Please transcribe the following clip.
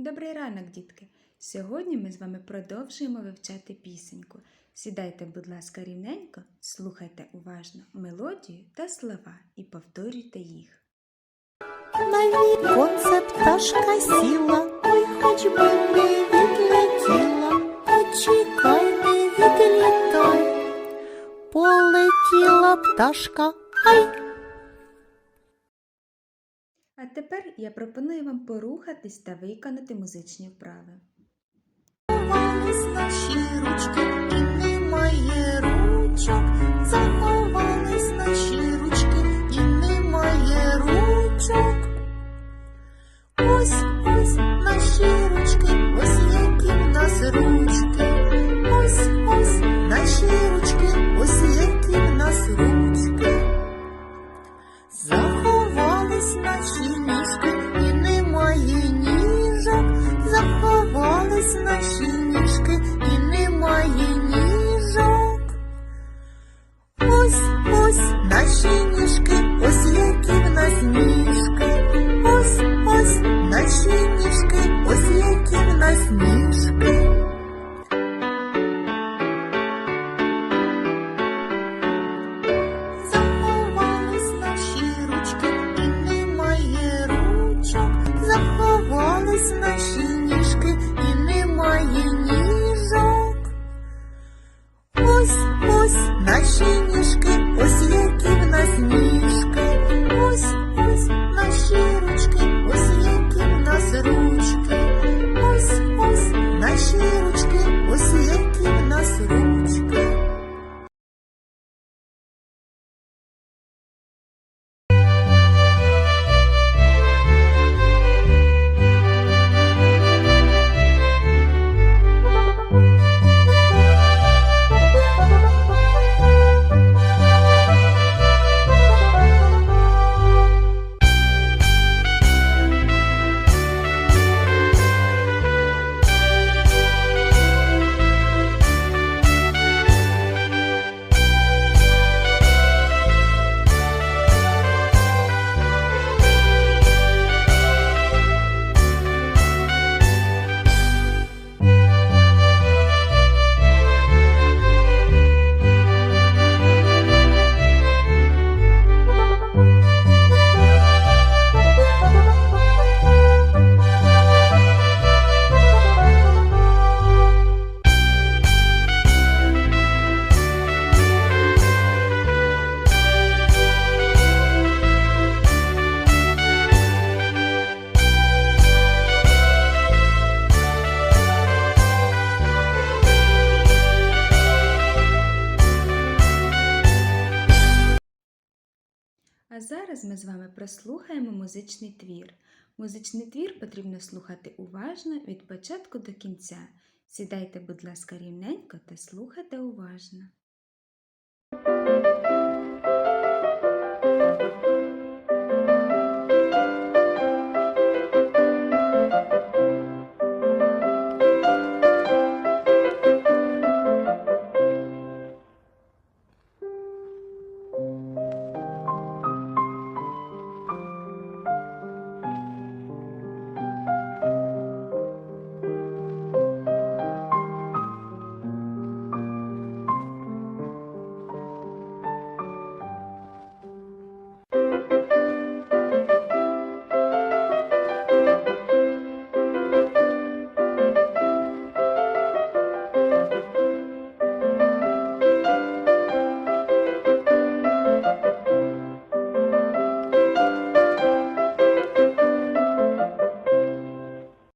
Добрий ранок, дітки! Сьогодні ми з вами продовжуємо вивчати пісеньку. Сідайте, будь ласка, рівненько, слухайте уважно мелодію та слова і повторюйте їх. На віконце пташка сіла, ой, хоч би не відлетіла, почекай, не відлітай. Полетіла пташка, ай, А тепер я пропоную вам порухатись та виконати музичні вправи. заховались наші ручки, і Ось, ось наші ніжки, ось які А зараз ми з вами прослухаємо музичний твір. Музичний твір потрібно слухати уважно від початку до кінця. Сідайте, будь ласка, рівненько та слухайте уважно.